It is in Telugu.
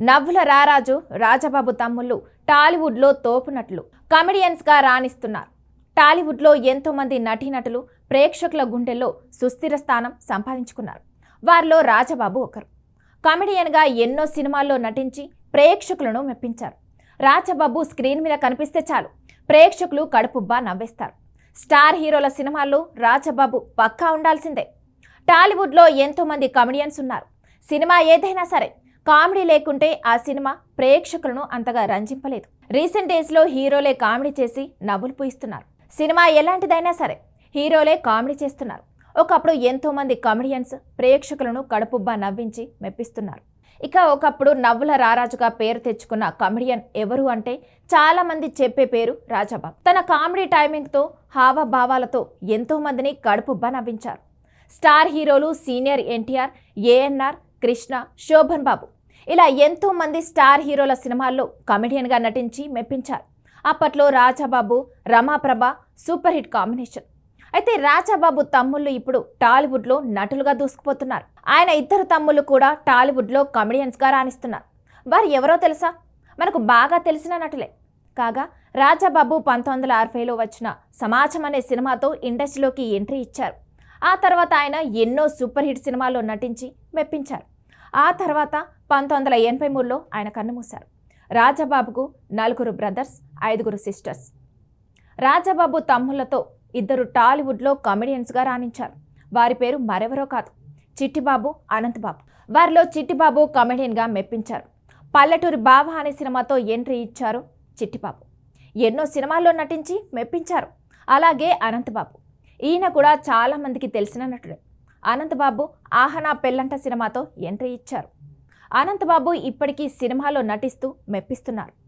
నవ్వుల రారాజు రాజబాబు తమ్ముళ్ళు టాలీవుడ్లో తోపునట్లు కమెడియన్స్గా రాణిస్తున్నారు. టాలీవుడ్లో ఎంతోమంది నటీనటులు ప్రేక్షకుల గుండెల్లో సుస్థిర స్థానం సంపాదించుకున్నారు. వారిలో రాజబాబు ఒకరు. కమెడియన్గా ఎన్నో సినిమాల్లో నటించి ప్రేక్షకులను మెప్పించారు. రాజబాబు స్క్రీన్ మీద కనిపిస్తే చాలు ప్రేక్షకులు కడుపుబ్బా నవ్వేస్తారు. స్టార్ హీరోల సినిమాల్లో రాజబాబు పక్కా ఉండాల్సిందే. టాలీవుడ్లో ఎంతోమంది కమెడియన్స్ ఉన్నారు. సినిమా ఏదైనా సరే కామెడీ లేకుంటే ఆ సినిమా ప్రేక్షకులను అంతగా రంజింపలేదు. రీసెంట్ డేస్లో హీరోలే కామెడీ చేసి నవ్వులు పూయిస్తున్నారు. సినిమా ఎలాంటిదైనా సరే హీరోలే కామెడీ చేస్తున్నారు. ఒకప్పుడు ఎంతో మంది కామెడియన్స్ ప్రేక్షకులను కడుపుబ్బా నవ్వించి మెప్పిస్తున్నారు. ఇక ఒకప్పుడు నవ్వుల రారాజుగా పేరు తెచ్చుకున్న కమెడియన్ ఎవరు అంటే చాలా మంది చెప్పే పేరు రాజాబాబు. తన కామెడీ టైమింగ్తో హావభావాలతో ఎంతో మందిని కడుపుబ్బా నవ్వించారు. స్టార్ హీరోలు senior NTR ANR Krishna Sobhan Babu ఇలా ఎంతో మంది స్టార్ హీరోల సినిమాల్లో కమెడియన్గా నటించి మెప్పించారు. అప్పట్లో Rajababu Ramaprabha super hit combination. అయితే రాజాబాబు తమ్ముళ్ళు ఇప్పుడు టాలీవుడ్లో నటులుగా దూసుకుపోతున్నారు. ఆయన ఇద్దరు తమ్ముళ్ళు కూడా టాలీవుడ్లో కమెడియన్స్గా రాణిస్తున్నారు. వారు ఎవరో తెలుసా? మనకు బాగా తెలిసిన నటులే. కాగా రాజాబాబు పంతొమ్మిది వందల అరవైలో వచ్చిన సమాజం అనే సినిమాతో ఇండస్ట్రీలోకి ఎంట్రీ ఇచ్చారు. ఆ తర్వాత ఆయన ఎన్నో సూపర్ హిట్ సినిమాల్లో నటించి మెప్పించారు. ఆ తర్వాత పంతొమ్మిది వందల ఎనభై మూడులో ఆయన కన్నుమూశారు. రాజాబాబుకు నలుగురు బ్రదర్స్ ఐదుగురు సిస్టర్స్. రాజాబాబు తమ్ముళ్ళతో ఇద్దరు టాలీవుడ్లో కమెడియన్స్గా రాణించారు. వారి పేరు మరెవరో కాదు చిట్టిబాబు అనంతబాబు. వారిలో చిట్టిబాబు కమెడియన్గా మెప్పించారు. పల్లెటూరి బావ అనే సినిమాతో ఎంట్రీ ఇచ్చారు చిట్టిబాబు. ఎన్నో సినిమాల్లో నటించి మెప్పించారు. అలాగే అనంతబాబు. ఈయన కూడా చాలామందికి తెలిసిన నటుడు. అనంతబాబు ఆహనా పెళ్ళంట సినిమాతో ఎంట్రీ ఇచ్చారు. అనంతబాబు ఇప్పటికీ సినిమాలో నటిస్తూ మెప్పిస్తున్నారు.